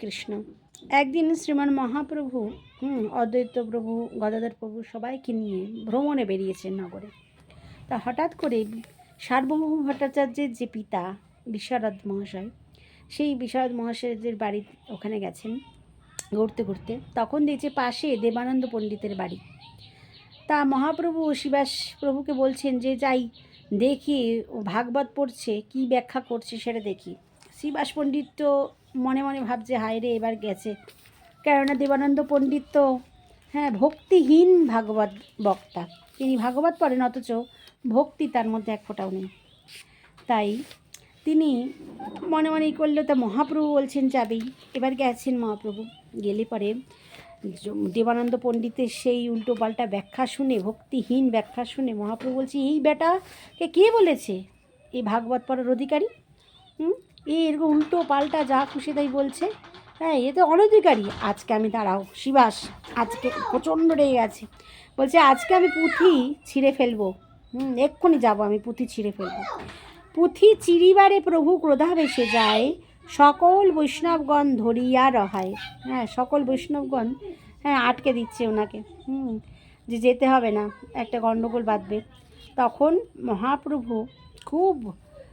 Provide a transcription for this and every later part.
কৃষ্ণ। একদিন শ্রীমান মহাপ্রভু, হুম, অদ্বৈত প্রভু, গদাধর প্রভু সবাইকে নিয়ে ভ্রমণে বেরিয়েছেন নগরে। তা হঠাৎ করে সার্বভৌম ভট্টাচার্যের যে পিতা বিশ্বরথ মহাশয়, সেই বিশ্বরথ মহাশয়ের বাড়ি ওখানে গেছেন ঘুরতে ঘুরতে। তখন দেখছে পাশে দেবানন্দ পণ্ডিতের বাড়ি। তা মহাপ্রভু শিবাস প্রভুকে বলছেন যে, যাই, দেখি, ভাগবত পড়ছে, কি ব্যাখ্যা করছে সেটা দেখি। শিবাস পণ্ডিত তো মনে মনে ভাবছে, হায় রে, এবার গেছে। কেননা দেবানন্দ পণ্ডিত তো হ্যাঁ ভক্তিহীন ভাগবত বক্তা। তিনি ভাগবত পড়েন অথচ ভক্তি তার মধ্যে এক ফোঁটাও নেই। তাই তিনি মনে মনেই করল তা মহাপ্রভু বলছেন যাবেই এবার গেছেন মহাপ্রভু। গেলে পরে দেবানন্দ পণ্ডিতের সেই উল্টো পাল্টা ব্যাখ্যা শুনে, ভক্তিহীন ব্যাখ্যা শুনে মহাপ্রভু বলছে, এই বেটাকে কে বলেছে? এই ভাগবত পড়ার অধিকারী? হুম? এই এরকম উল্টো পাল্টা যা খুশি তাই বলছে। হ্যাঁ এ তো অনধিকারী। আজকে আমি দাঁড়াও, শিবাস, আজকে প্রচণ্ড রেগে গেছে। বলছে, আজকে আমি পুঁথি ছিঁড়ে ফেলব। হুম, এক্ষুনি যাব আমি, পুঁথি ছিঁড়ে ফেলব। পুঁথি চিরিবারে প্রভু ক্রোধাবেশে যায়, সকল বৈষ্ণবগণ ধরিয়া রহায়। হ্যাঁ সকল বৈষ্ণবগণ হ্যাঁ আটকে দিচ্ছে ওনাকে। হুম, যে যেতে হবে না, একটা গণ্ডগোল বাঁধবে। তখন মহাপ্রভু খুব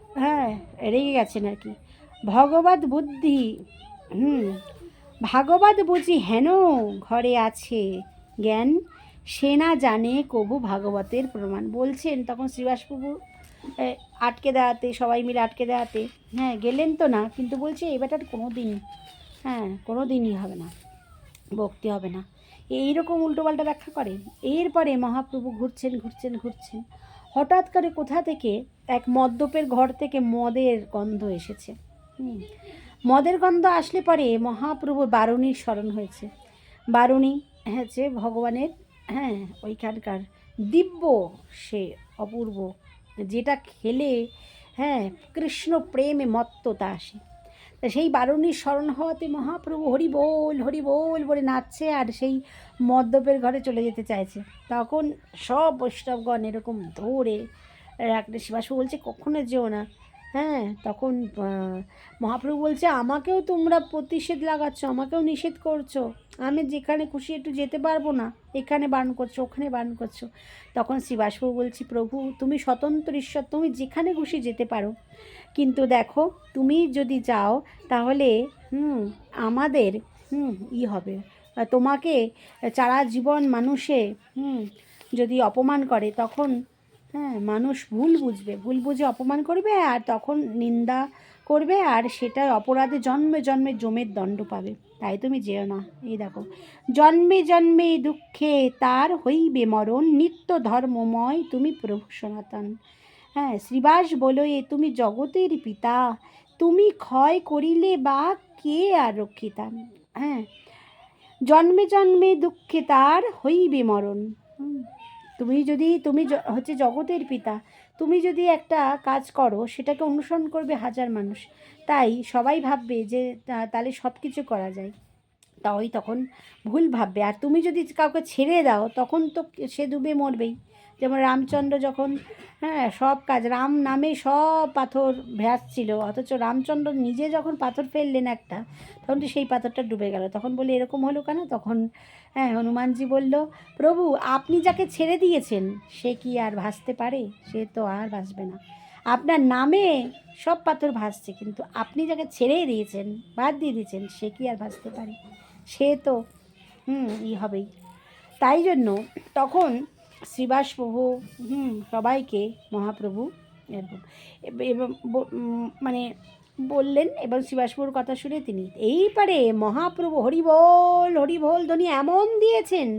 হ্যাঁ রেগে গেছেন আর কি। ভগবত বুদ্ধি, হুম, ভাগবত বুঝি হেন ঘরে আছে জ্ঞান, সে না জানে কবু ভাগবতের প্রমাণ। বলছেন তখন শ্রীবাসপ্রভু আটকে দেওয়াতে, সবাই মিলে আটকে দেওয়াতে হ্যাঁ গেলেন তো না, কিন্তু বলছে এ বেটার কোনো দিন হ্যাঁ কোনো দিনই হবে না, ভক্তি হবে না। এইরকম উল্টোপাল্টা ব্যাখ্যা করে এরপরে মহাপ্রভু ঘুরছেন ঘুরছেন ঘুরছেন। হঠাৎ করে কোথা থেকে এক মদ্যপের ঘর থেকে মদের গন্ধ এসেছে। মদের গন্ধ আসলে পরে মহাপ্রভু বারুণীর স্মরণ হয়েছে। বারুণী হচ্ছে ভগবানের হ্যাঁ ওইখানকার দিব্য সে অপূর্ব, যেটা খেলে হ্যাঁ কৃষ্ণ প্রেমে মত্ততা আসে। তা সেই বারুণীর স্মরণ হওয়াতে মহাপ্রভু হরি বল হরি বল বলে নাচছে আর সেই মদ্যপের ঘরে চলে যেতে চাইছে। তখন সব বৈষ্ণবগণ এরকম ধরে রাখলে শিবাসু বলছে, কখনো যেও না। হ্যাঁ তখন মহাপ্রভু বলছে, আমাকেও তোমরা প্রতিষেধ লাগাচ্ছ, আমাকেও নিষেধ করছ। আমি যেখানে খুশি একটু যেতে পারব না। এখানে বারণ করছ, ওখানে বারণ করছ। তখন শিবাসবাবু বলছি, প্রভু, তুমি স্বতন্ত্র ঈশ্বর, তুমি যেখানে খুশি যেতে পারো। কিন্তু দেখো, তুমি যদি যাও তাহলে, হুম, আমাদের, হুম, ই হবে। তোমাকে সারা জীবন মানুষে, হুম, যদি অপমান করে, তখন হ্যাঁ মানুষ ভুল বুঝবে। ভুল বুঝে অপমান করবে আর তখন নিন্দা করবে আর সেটা অপরাধে জন্মে জন্মে জমের দণ্ড পাবে। তাই তুমি যেও না। এই দেখো, জন্মে জন্মে দুঃখে তার হইবে মরণ, নিত্য ধর্মময় তুমি প্রভু সনাতন। হ্যাঁ শ্রীবাস বলো এ তুমি জগতের পিতা, তুমি ক্ষয় করিলে বা কে আর রক্ষিতা? হ্যাঁ জন্মে জন্মে দুঃখে তার হইবে মরণ। তুমি যদি, তুমি হচ্ছে জগতের পিতা, তুমি যদি একটা কাজ করো, সেটাকে অনুসরণ করবে হাজার মানুষ। তাই সবাই ভাববে যে তাহলে সব কিছু করা যায়। তাই তখন ভুল ভাববে। আর তুমি যদি কাউকে ছেড়ে দাও, তখন তো সে ডুবে মরবেই। যেমন রামচন্দ্র যখন হ্যাঁ সব কাজ, রাম নামে সব পাথর ভেসছিল অথচ রামচন্দ্র নিজে যখন পাথর ফেললেন একটা, তখন তো সেই পাথরটা ডুবে গেল। তখন বলি, এরকম হলো কেন? তখন হ্যাঁ হনুমানজি বলল, প্রভু, আপনি যাকে ছেড়ে দিয়েছেন, সে কি আর ভাসতে পারে? সে তো আর ভাসবে না। আপনার নামে সব পাথর ভাসছে, কিন্তু আপনি যাকে ছেড়েই দিয়েছেন, বাদ দিয়ে দিয়েছেন, সে কি আর ভাসতে পারে? সে তো, হুম, ই হবেই। তাই জন্য তখন শ্রীবাস প্রভু, হুম, সবাইকে মহাপ্রভু এরকম এবং মানে বললেন, এবং শ্রীবাসপুর কথা শুনে তিনি, এইবারে মহাপ্রভু হরিবোল হরিবোল ধ্বনি এমন দিয়েছেন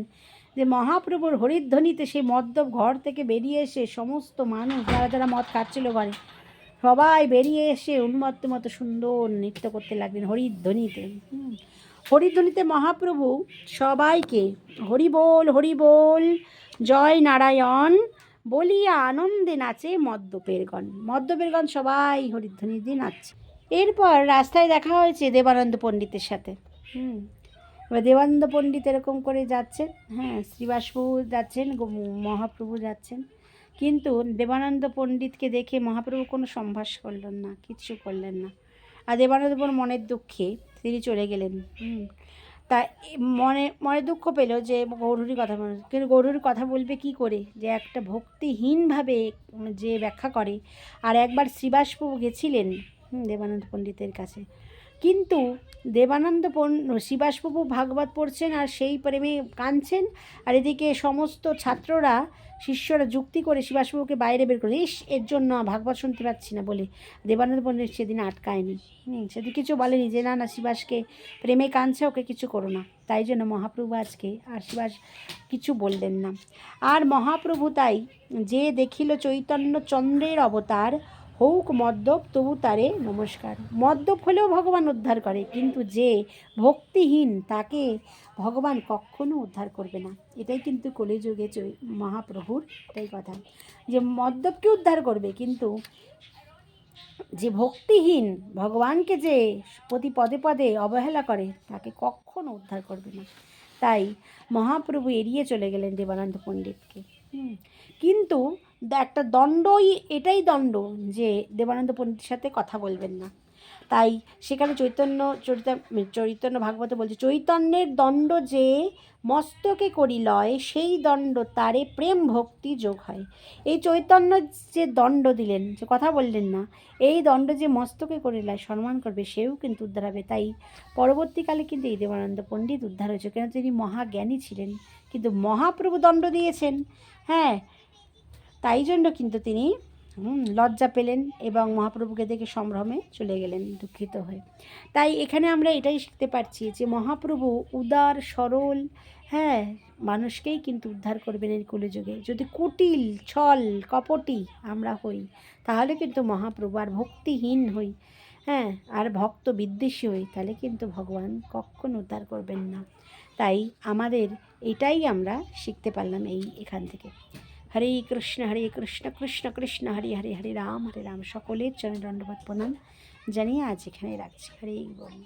যে মহাপ্রভুর হরিধ্বনিতে সেই মদ্যপ ঘর থেকে বেরিয়ে এসে সমস্ত মানুষ, যারা যারা মদ খাচ্ছিল ঘরে, সবাই বেরিয়ে এসে উন্মত্ত মতো সুন্দর নৃত্য করতে লাগলেন হরিধ্বনিতে। হরিধ্বনিতে মহাপ্রভু সবাইকে হরি বল হরি বল জয় নারায়ণ বলিয়া আনন্দে নাচে মদ্যপের গণ মদ্যপের গণ সবাই হরিধ্বনি দিয়ে নাচছে। এরপর রাস্তায় দেখা হয়েছে দেবানন্দ পণ্ডিতের সাথে। হুম, এবার দেবানন্দ পণ্ডিত এরকম করে যাচ্ছেন। হ্যাঁ শ্রীবাসপ্রভু যাচ্ছেন মহাপ্রভু যাচ্ছেন। কিন্তু দেবানন্দ পণ্ডিতকে দেখে মহাপ্রভু কোনো সম্ভাস করলেন না, কিচ্ছু করলেন না। আর দেবানন্দ মনের দুঃখে তিনি চলে গেলেন। হুম তা মনে মনে দুঃখ পেল যে গৌরীর কথা মনে কিন্তু গৌরীর কথা বলবে কি করে? যে একটা ভক্তিহীনভাবে যে ব্যাখ্যা করে। আর একবার শ্রীবাসবাবু গেছিলেন দেবানন্দ পণ্ডিতের কাছে। কিন্তু দেবানন্দ শ্রীবাসবাবু ভাগবত পড়ছেন আর সেই প্রেমে কাঁদছেন আর এদিকে সমস্ত ছাত্ররা, শিষ্যরা যুক্তি করে শিবাসবাবুকে বাইরে বের করে ইস, এর জন্য ভাগবত শুনতে পাচ্ছি না বলে দেবানন্দ পণ্ডিত সেদিন আটকায়নি। সেদিন কিছু বলেনি যে, না না শিবাসকে প্রেমে কাঁদছে, ওকে কিছু করো না। তাই জন্য মহাপ্রভু আজকে আর শিবাস কিছু বললেন না। আর মহাপ্রভু তাই যে দেখিল চৈতন্য চন্দ্রের অবতার হৌক মদ্যপ, তবু তারে নমস্কার। মদ্যপ হলেও ভগবান উদ্ধার করে, কিন্তু যে ভক্তিহীন তাকে ভগবান কখনো উদ্ধার করবে না। এটাই কিন্তু কলিযুগে মহাপ্রভুর এটাই কথা। যে মদ্যপকে উদ্ধার করবে, কিন্তু যে ভক্তিহীন ভগবানকে যে প্রতি পদে পদে অবহেলা করে, তাকে কখনো উদ্ধার করবে না। তাই মহাপ্রভু এড়িয়ে চলে গেলেন দেবানন্দ পণ্ডিতকে। কিন্তু একটা দণ্ডই, এটাই দণ্ড যে দেবানন্দ পণ্ডিতের সাথে কথা বলবেন না। তাই সেখানে চৈতন্য, চরিত চৈতন্য ভাগবত বলছে, চৈতন্যের দণ্ড যে মস্তকে করি লয়, সেই দণ্ড তারে প্রেম ভক্তি যোগ হয়। এই চৈতন্য যে দণ্ড দিলেন, যে কথা বললেন না, এই দণ্ড যে মস্তকে করে লয়, সম্মান করবে সেও কিন্তু উদ্ধার হবে। তাই পরবর্তীকালে কিন্তু এই দেবানন্দ পণ্ডিত উদ্ধার হয়েছে। কেন? তিনি মহাজ্ঞানী ছিলেন, কিন্তু মহাপ্রভু দণ্ড দিয়েছেন। হ্যাঁ তাই জন্য কিন্তু তিনি লজ্জা পেলেন এবং মহাপ্রভুকে দেখে সম্ভ্রমে চলে গেলেন দুঃখিত হয়ে। তাই এখানে আমরা এটাই শিখতে পারছি যে মহাপ্রভু উদার, সরল হ্যাঁ মানুষকেই কিন্তু উদ্ধার করবেন এই কলিযুগে। যদি কুটিল, ছল, কপটি আমরা হই, তাহলে কিন্তু মহাপ্রভু আর ভক্তিহীন হই হ্যাঁ আর ভক্ত বিদ্বেষী হই, তাহলে কিন্তু ভগবান কখনো উদ্ধার করবেন না। তাই আমাদের এটাই আমরা শিখতে পারলাম এই এখান থেকে। হরে কৃষ্ণ হরে কৃষ্ণ কৃষ্ণ কৃষ্ণ, হরে হরে হরে রাম হরে রাম। সকলের চরণ দণ্ডবাদ প্রণাম জানিয়ে আজ এখানে রাখছি। হরে বল।